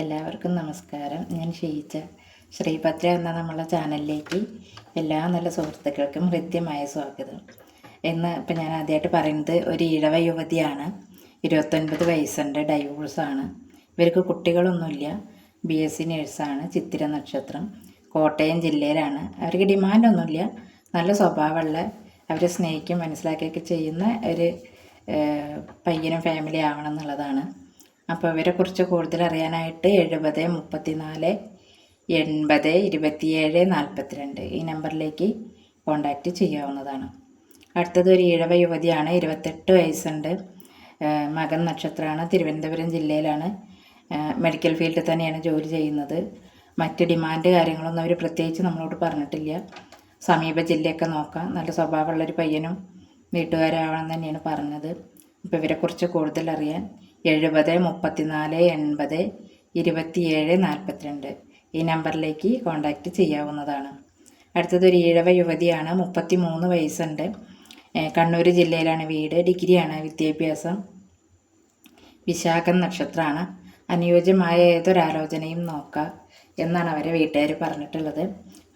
എല്ലാവർക്കും നമസ്കാരം. ഞാൻ ഷീച്ച ശ്രീഭദ്ര എന്ന നമ്മളെ ചാനലിലേക്ക് എല്ലാ നല്ല സുഹൃത്തുക്കൾക്കും ഹൃദ്യമായ സ്വാഗതം. എന്ന് ഇപ്പം ഞാൻ ആദ്യമായിട്ട് പറയുന്നത് ഒരു ഇഴവ യുവതിയാണ്. ഇരുപത്തൊൻപത് വയസ്സുണ്ട് ഡൈവോഴ്സാണ് ഇവർക്ക് കുട്ടികളൊന്നുമില്ല. ബി എസ് സി നേഴ്സാണ് ചിത്തിര നക്ഷത്രം. കോട്ടയം ജില്ലയിലാണ്. അവർക്ക് ഡിമാൻഡൊന്നുമില്ല നല്ല സ്വഭാവമുള്ള അവരെ സ്നേഹിക്കും മനസ്സിലാക്കിയൊക്കെ ചെയ്യുന്ന ഒരു പയ്യനും ഫാമിലി ആവണം എന്നുള്ളതാണ്. അപ്പോൾ ഇവരെക്കുറിച്ച് കൂടുതൽ അറിയാനായിട്ട് എഴുപത് മുപ്പത്തിനാല് എൺപത് ഇരുപത്തിയേഴ് നാൽപ്പത്തിരണ്ട് ഈ നമ്പറിലേക്ക് കോണ്ടാക്റ്റ് ചെയ്യാവുന്നതാണ്. അടുത്തത് ഒരു ഇഴവ യുവതിയാണ് ഇരുപത്തെട്ട് വയസ്സുണ്ട്. മകൻ നക്ഷത്രമാണ് തിരുവനന്തപുരം ജില്ലയിലാണ്. മെഡിക്കൽ ഫീൽഡിൽ തന്നെയാണ് ജോലി ചെയ്യുന്നത്. മറ്റ് ഡിമാൻഡ് കാര്യങ്ങളൊന്നും അവർ പ്രത്യേകിച്ച് നമ്മളോട് പറഞ്ഞിട്ടില്ല. സമീപ ജില്ലയൊക്കെ നോക്കാം. നല്ല സ്വഭാവമുള്ളൊരു പയ്യനും വീട്ടുകാരാവണം തന്നെയാണ് പറഞ്ഞത്. അപ്പോൾ ഇവരെക്കുറിച്ച് കൂടുതൽ അറിയാൻ എഴുപത് മുപ്പത്തിനാല് എൺപത് ഇരുപത്തിയേഴ് നാൽപ്പത്തിരണ്ട്. ഈ നമ്പറിലേക്ക് കോൺടാക്റ്റ് ചെയ്യാവുന്നതാണ്. അടുത്തതൊരു ഈഴവ യുവതിയാണ് മുപ്പത്തി മൂന്ന് വയസ്സുണ്ട് കണ്ണൂർ ജില്ലയിലാണ് വീട്. ഡിഗ്രിയാണ് വിദ്യാഭ്യാസം. വിശാഖം നക്ഷത്രമാണ്. അനുയോജ്യമായ ഏതൊരാലോചനയും നോക്കാം എന്നാണ് അവരെ വീട്ടുകാർ പറഞ്ഞിട്ടുള്ളത്.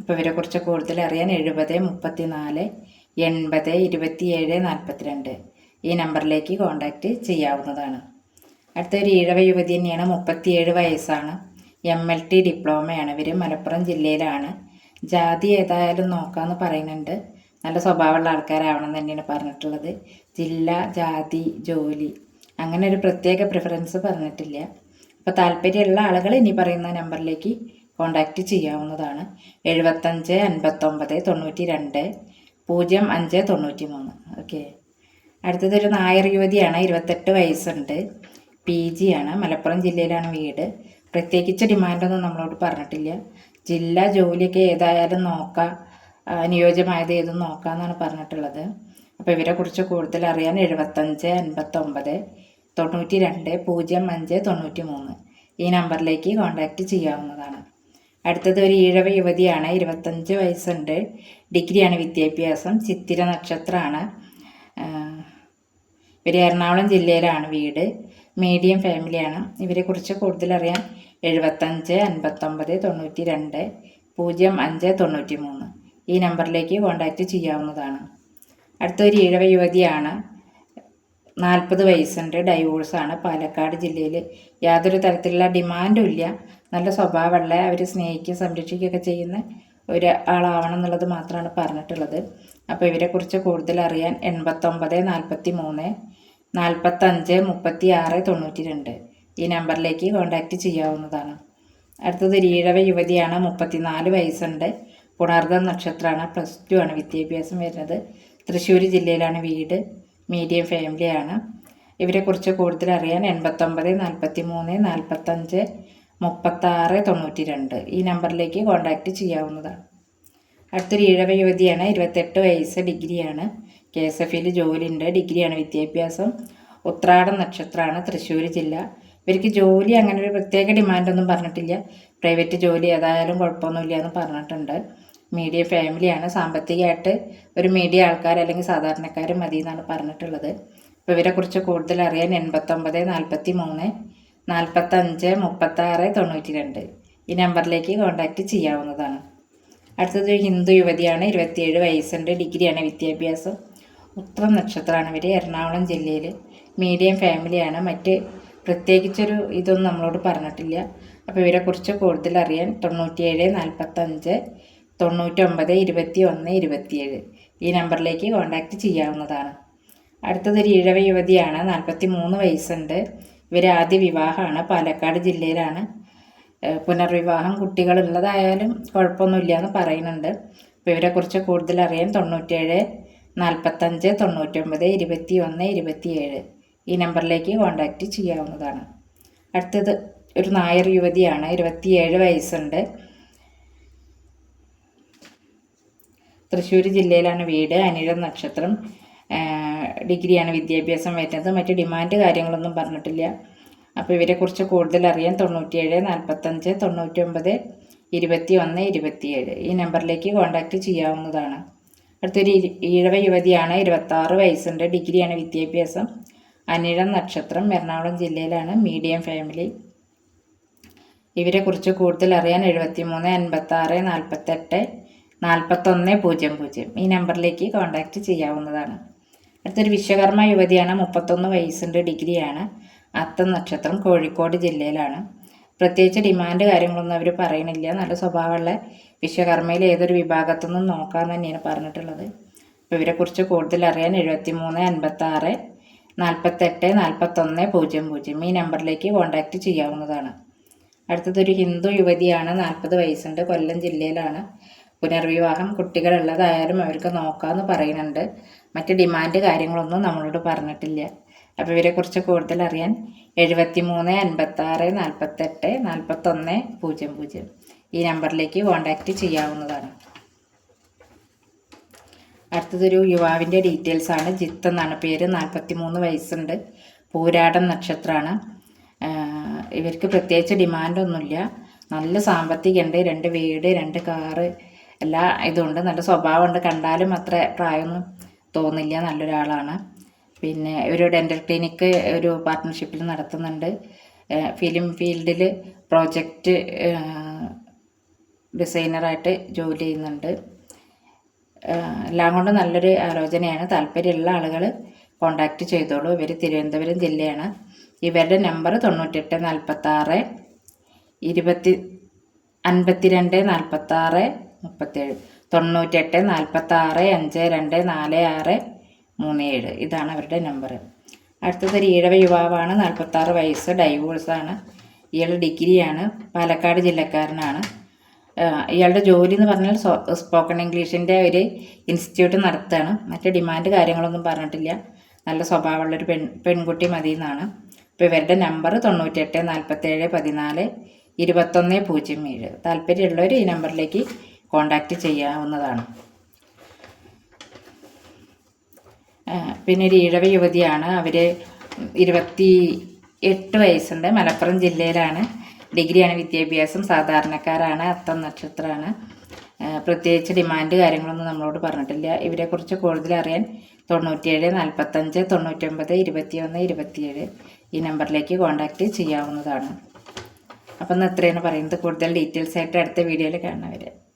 അപ്പോൾ ഇവരെക്കുറിച്ച് കൂടുതൽ അറിയാൻ എഴുപത് മുപ്പത്തിനാല് എൺപത് ഇരുപത്തിയേഴ് നാൽപ്പത്തിരണ്ട്. ഈ നമ്പറിലേക്ക് കോൺടാക്റ്റ് ചെയ്യാവുന്നതാണ്. അടുത്ത ഒരു ഈഴവ യുവതി തന്നെയാണ് മുപ്പത്തിയേഴ് വയസ്സാണ്. എം എൽ ടി ഡിപ്ലോമയാണ്. ഇവർ മലപ്പുറം ജില്ലയിലാണ്. ജാതി ഏതായാലും നോക്കാമെന്ന് പറയുന്നുണ്ട്. നല്ല സ്വഭാവമുള്ള ആൾക്കാരാവണം തന്നെയാണ് പറഞ്ഞിട്ടുള്ളത്. ജില്ല ജാതി ജോലി. അങ്ങനെ ഒരു പ്രത്യേക പ്രിഫറൻസ് പറഞ്ഞിട്ടില്ല. അപ്പോൾ താല്പര്യമുള്ള ആളുകൾ ഇനി പറയുന്ന നമ്പറിലേക്ക് കോൺടാക്റ്റ് ചെയ്യാവുന്നതാണ്. എഴുപത്തഞ്ച് അൻപത്തൊമ്പത് തൊണ്ണൂറ്റി രണ്ട് പൂജ്യം അഞ്ച് തൊണ്ണൂറ്റി മൂന്ന് ഓക്കെ അടുത്തതൊരു നായർ യുവതിയാണ്. ഇരുപത്തെട്ട് വയസ്സുണ്ട്. പി ആണ്. മലപ്പുറം ജില്ലയിലാണ് വീട്. പ്രത്യേകിച്ച് ഡിമാൻഡൊന്നും നമ്മളോട് പറഞ്ഞിട്ടില്ല. ജില്ല ജോലിയൊക്കെ ഏതായാലും നോക്കാം. അനുയോജ്യമായത് ഏതും നോക്കാമെന്നാണ് പറഞ്ഞിട്ടുള്ളത്. അപ്പോൾ ഇവരെക്കുറിച്ച് കൂടുതൽ അറിയാൻ എഴുപത്തഞ്ച് അൻപത്തൊമ്പത് തൊണ്ണൂറ്റി രണ്ട് പൂജ്യം അഞ്ച് തൊണ്ണൂറ്റി മൂന്ന് ഈ നമ്പറിലേക്ക് കോൺടാക്റ്റ് ചെയ്യാവുന്നതാണ്. അടുത്തത് ഒരു ഈഴവ യുവതിയാണ്. ഇരുപത്തഞ്ച് വയസ്സുണ്ട്. ഡിഗ്രിയാണ് വിദ്യാഭ്യാസം. ചിത്തിര നക്ഷത്രമാണ് ഇവർ എറണാകുളം ജില്ലയിലാണ് വീട്. മീഡിയം ഫാമിലിയാണ്. ഇവരെക്കുറിച്ച് കൂടുതൽ അറിയാൻ എഴുപത്തഞ്ച് അൻപത്തൊമ്പത് തൊണ്ണൂറ്റി രണ്ട് പൂജ്യം അഞ്ച് തൊണ്ണൂറ്റി മൂന്ന് ഈ നമ്പറിലേക്ക് കോൺടാക്റ്റ് ചെയ്യാവുന്നതാണ്. അടുത്തൊരു ഈഴവ യുവതിയാണ്. നാൽപ്പത് വയസ്സുണ്ട്. ഡൈവോഴ്സാണ്. പാലക്കാട് ജില്ലയിൽ യാതൊരു തരത്തിലുള്ള ഡിമാൻഡും ഇല്ല. നല്ല സ്വഭാവമുള്ള അവർ സ്നേഹിക്കുകയും സംരക്ഷിക്കുകയൊക്കെ ചെയ്യുന്ന ഒരു ആളാവണം എന്നുള്ളത് മാത്രമാണ് പറഞ്ഞിട്ടുള്ളത്. അപ്പോൾ ഇവരെക്കുറിച്ച് കൂടുതൽ അറിയാൻ എൺപത്തൊമ്പത് നാൽപ്പത്തി മൂന്ന് നാൽപ്പത്തഞ്ച് മുപ്പത്തി ആറ് തൊണ്ണൂറ്റി രണ്ട് ഈ നമ്പറിലേക്ക് കോൺടാക്റ്റ് ചെയ്യാവുന്നതാണ്. അടുത്തത് ഈഴവ യുവതിയാണ് മുപ്പത്തിനാല് വയസ്സുണ്ട്. പുണർദം നക്ഷത്രമാണ് പ്ലസ് ടു ആണ് വിദ്യാഭ്യാസം വരുന്നത്. തൃശ്ശൂർ ജില്ലയിലാണ് വീട് മീഡിയം ഫാമിലിയാണ്. ഇവരെക്കുറിച്ച് കൂടുതൽ അറിയാൻ എൺപത്തൊമ്പത് നാൽപ്പത്തി മൂന്ന് നാൽപ്പത്തഞ്ച് മുപ്പത്താറ് തൊണ്ണൂറ്റി രണ്ട് ഈ നമ്പറിലേക്ക് കോൺടാക്റ്റ് ചെയ്യാവുന്നതാണ്. അടുത്തൊരു ഈഴവ യുവതിയാണ് ഇരുപത്തെട്ട് വയസ്സ് ഡിഗ്രിയാണ്. കെ എസ് എഫിൽ ജോലിയുണ്ട് ഡിഗ്രിയാണ് വിദ്യാഭ്യാസം. ഉത്രാടം നക്ഷത്രമാണ് തൃശ്ശൂർ ജില്ല. ഇവർക്ക് ജോലി അങ്ങനെ ഒരു പ്രത്യേക ഡിമാൻഡൊന്നും പറഞ്ഞിട്ടില്ല. പ്രൈവറ്റ് ജോലി ഏതായാലും കുഴപ്പമൊന്നുമില്ല എന്ന് പറഞ്ഞിട്ടുണ്ട്. മീഡിയം ഫാമിലിയാണ് സാമ്പത്തികമായിട്ട് ഒരു മീഡിയ ആൾക്കാർ അല്ലെങ്കിൽ സാധാരണക്കാർ മതി എന്നാണ് പറഞ്ഞിട്ടുള്ളത് അപ്പോൾ ഇവരെക്കുറിച്ച് കൂടുതൽ അറിയാൻ എൺപത്തൊമ്പത് നാൽപ്പത്തി മൂന്ന് നാൽപ്പത്തഞ്ച് മുപ്പത്താറ് തൊണ്ണൂറ്റി രണ്ട് ഈ നമ്പറിലേക്ക് കോൺടാക്റ്റ് ചെയ്യാവുന്നതാണ്. അടുത്തത് ഹിന്ദു യുവതിയാണ് ഇരുപത്തിയേഴ് വയസ്സുണ്ട് ഡിഗ്രിയാണ് വിദ്യാഭ്യാസം. ഉത്രം നക്ഷത്രമാണ് ഇവർ എറണാകുളം ജില്ലയിൽ മീഡിയം ഫാമിലിയാണ്. മറ്റ് പ്രത്യേകിച്ചൊരു ഇതൊന്നും നമ്മളോട് പറഞ്ഞിട്ടില്ല. അപ്പോൾ ഇവരെക്കുറിച്ച് കൂടുതൽ അറിയാൻ തൊണ്ണൂറ്റിയേഴ് നാൽപ്പത്തഞ്ച് തൊണ്ണൂറ്റൊമ്പത് ഇരുപത്തി ഒന്ന് ഇരുപത്തിയേഴ്. ഈ നമ്പറിലേക്ക് കോൺടാക്റ്റ് ചെയ്യാവുന്നതാണ്. അടുത്തതൊരു ഇഴവ യുവതിയാണ് നാൽപ്പത്തി മൂന്ന് വയസ്സുണ്ട്. ഇവർ ആദ്യ വിവാഹമാണ്. പാലക്കാട് ജില്ലയിലാണ്. പുനർവിവാഹം കുട്ടികളുള്ളതായാലും കുഴപ്പമൊന്നുമില്ല എന്ന് പറയുന്നുണ്ട്. അപ്പോൾ ഇവരെക്കുറിച്ച് കൂടുതൽ അറിയാൻ തൊണ്ണൂറ്റേഴ് നാൽപ്പത്തഞ്ച് തൊണ്ണൂറ്റൊമ്പത് ഇരുപത്തി ഒന്ന് ഇരുപത്തിയേഴ് ഈ നമ്പറിലേക്ക് കോൺടാക്റ്റ് ചെയ്യാവുന്നതാണ്. അടുത്തത് ഒരു നായർ യുവതിയാണ്. ഇരുപത്തിയേഴ് വയസ്സുണ്ട്. തൃശ്ശൂർ ജില്ലയിലാണ് വീട്. അനിഴ നക്ഷത്രം. ഡിഗ്രിയാണ് വിദ്യാഭ്യാസം വരുന്നത്. മറ്റ് ഡിമാൻഡ് കാര്യങ്ങളൊന്നും പറഞ്ഞിട്ടില്ല. അപ്പോൾ ഇവരെക്കുറിച്ച് കൂടുതൽ അറിയാൻ തൊണ്ണൂറ്റിയേഴ് നാൽപ്പത്തഞ്ച് തൊണ്ണൂറ്റൊമ്പത് ഇരുപത്തി ഒന്ന് ഇരുപത്തിയേഴ്. ഈ നമ്പറിലേക്ക് കോൺടാക്റ്റ് ചെയ്യാവുന്നതാണ്. അടുത്തൊരു ഈഴവ യുവതിയാണ് ഇരുപത്താറ് വയസ്സുണ്ട് ഡിഗ്രിയാണ് വിദ്യാഭ്യാസം. അനിഴം നക്ഷത്രം എറണാകുളം ജില്ലയിലാണ് മീഡിയം ഫാമിലി. ഇവരെക്കുറിച്ച് കൂടുതൽ അറിയാൻ എഴുപത്തി മൂന്ന് എൺപത്തി ആറ് നാൽപ്പത്തെട്ട് നാൽപ്പത്തൊന്ന് പൂജ്യം പൂജ്യം. ഈ നമ്പറിലേക്ക് കോൺടാക്റ്റ് ചെയ്യാവുന്നതാണ്. അടുത്തൊരു വിശ്വകർമ്മ യുവതിയാണ് മുപ്പത്തൊന്ന് വയസ്സിന്റെ ഡിഗ്രിയാണ്. അത്തം നക്ഷത്രം കോഴിക്കോട് ജില്ലയിലാണ്. പ്രത്യേകിച്ച് ഡിമാൻഡ് കാര്യങ്ങളൊന്നും അവർ പറയണില്ല. നല്ല സ്വഭാവമുള്ള വിശ്വകർമ്മയിൽ ഏതൊരു വിഭാഗത്തു നിന്നും തന്നെയാണ് പറഞ്ഞിട്ടുള്ളത്. അപ്പോൾ ഇവരെക്കുറിച്ച് കൂടുതൽ അറിയാൻ എഴുപത്തി മൂന്ന് അൻപത്താറ് നാൽപ്പത്തെട്ട് നാൽപ്പത്തൊന്ന് പൂജ്യം പൂജ്യം ഈ നമ്പറിലേക്ക് കോൺടാക്റ്റ് ചെയ്യാവുന്നതാണ്. അടുത്തതൊരു ഹിന്ദു യുവതിയാണ് നാൽപ്പത് വയസ്സുണ്ട് കൊല്ലം ജില്ലയിലാണ്. പുനർവിവാഹം കുട്ടികളുള്ളതായാലും അവർക്ക് നോക്കാമെന്ന് പറയുന്നുണ്ട്. മറ്റ് ഡിമാൻഡ് കാര്യങ്ങളൊന്നും നമ്മളോട് പറഞ്ഞിട്ടില്ല. അപ്പോൾ ഇവരെക്കുറിച്ച് കൂടുതൽ അറിയാൻ എഴുപത്തി മൂന്ന് അൻപത്താറ് നാൽപ്പത്തെട്ട് നാൽപ്പത്തൊന്ന് പൂജ്യം പൂജ്യം. ഈ നമ്പറിലേക്ക് കോൺടാക്റ്റ് ചെയ്യാവുന്നതാണ്. അടുത്തതൊരു യുവാവിന്റെ ഡീറ്റെയിൽസ് ആണ്. ജിത്ത് എന്നാണ് പേര്. നാൽപ്പത്തി മൂന്ന് വയസ്സുണ്ട്. പൂരാടൻ നക്ഷത്രമാണ്. ഇവർക്ക് പ്രത്യേകിച്ച് ഡിമാൻഡൊന്നുമില്ല. നല്ല സാമ്പത്തികമുണ്ട്. രണ്ട് വീട് രണ്ട് കാറ് എല്ലാ ഇതുണ്ട്. നല്ല സ്വഭാവമുണ്ട്. കണ്ടാലും അത്ര പ്രായമൊന്നും തോന്നില്ല. നല്ലൊരാളാണ്. പിന്നെ ഒരു ഡെന്റൽ ക്ലിനിക്ക് ഒരു പാർട്ട്ണർഷിപ്പിൽ നടത്തുന്നുണ്ട്. ഫിലിം ഫീൽഡിൽ പ്രോജക്റ്റ് ഡിസൈനറായിട്ട് ജോലി ചെയ്യുന്നുണ്ട്. എല്ലാം കൊണ്ടും നല്ലൊരു ആലോചനയാണ്. താല്പര്യമുള്ള ആളുകൾ കോണ്ടാക്റ്റ് ചെയ്തോളൂ. ഇവർ തിരുവനന്തപുരം ജില്ലയാണ്. ഇവരുടെ നമ്പർ തൊണ്ണൂറ്റെട്ട് നാൽപ്പത്താറ് ഇരുപത്തി അൻപത്തിരണ്ട് നാൽപ്പത്താറ് മുപ്പത്തേഴ്. തൊണ്ണൂറ്റെട്ട് നാൽപ്പത്താറ് അഞ്ച് രണ്ട് നാല് ആറ് മൂന്ന് ഏഴ്. ഇതാണ് അവരുടെ നമ്പർ അടുത്തത് ഈഴവ യുവാവാണ്. നാൽപ്പത്താറ് വയസ്സ് ഡൈവോഴ്സാണ്. ഇയാൾ ഡിഗ്രിയാണ്. പാലക്കാട് ജില്ലക്കാരനാണ്. ഇയാളുടെ ജോലി എന്ന് പറഞ്ഞാൽ സ്പോക്കൺ ഇംഗ്ലീഷിന്റെ ഒരു ഇൻസ്റ്റിറ്റ്യൂട്ട് നടത്തുകയാണ് മറ്റ് ഡിമാൻഡ് കാര്യങ്ങളൊന്നും പറഞ്ഞിട്ടില്ല. നല്ല സ്വഭാവമുള്ളൊരു പെൺ പെൺകുട്ടി മതി എന്നാണ് അപ്പോൾ ഇവരുടെ നമ്പർ തൊണ്ണൂറ്റെട്ട് നാൽപ്പത്തേഴ് പതിനാല് ഇരുപത്തൊന്ന് പൂജ്യം ഏഴ്. താല്പര്യമുള്ളവർ ഈ നമ്പറിലേക്ക് കോണ്ടാക്റ്റ് ചെയ്യാവുന്നതാണ്. പിന്നെ ഒരു ഈഴവ യുവതിയാണ്. അവർ ഇരുപത്തി എട്ട് വയസ്സുണ്ട്. മലപ്പുറം ജില്ലയിലാണ്. ഡിഗ്രിയാണ് വിദ്യാഭ്യാസം. സാധാരണക്കാരാണ്. അത്തം നക്ഷത്രമാണ്. പ്രത്യേകിച്ച് ഡിമാൻഡ് കാര്യങ്ങളൊന്നും നമ്മളോട് പറഞ്ഞിട്ടില്ല. ഇവരെക്കുറിച്ച് കൂടുതൽ അറിയാൻ തൊണ്ണൂറ്റിയേഴ് നാൽപ്പത്തഞ്ച് തൊണ്ണൂറ്റൊമ്പത് ഇരുപത്തിയൊന്ന് ഇരുപത്തിയേഴ് ഈ നമ്പറിലേക്ക് കോൺടാക്റ്റ് ചെയ്യാവുന്നതാണ്. അപ്പം ഇന്ന് ഇത്രയാണ് പറയുന്നത്. കൂടുതൽ ഡീറ്റെയിൽസ് ആയിട്ട് അടുത്ത വീഡിയോയിൽ കാണാൻ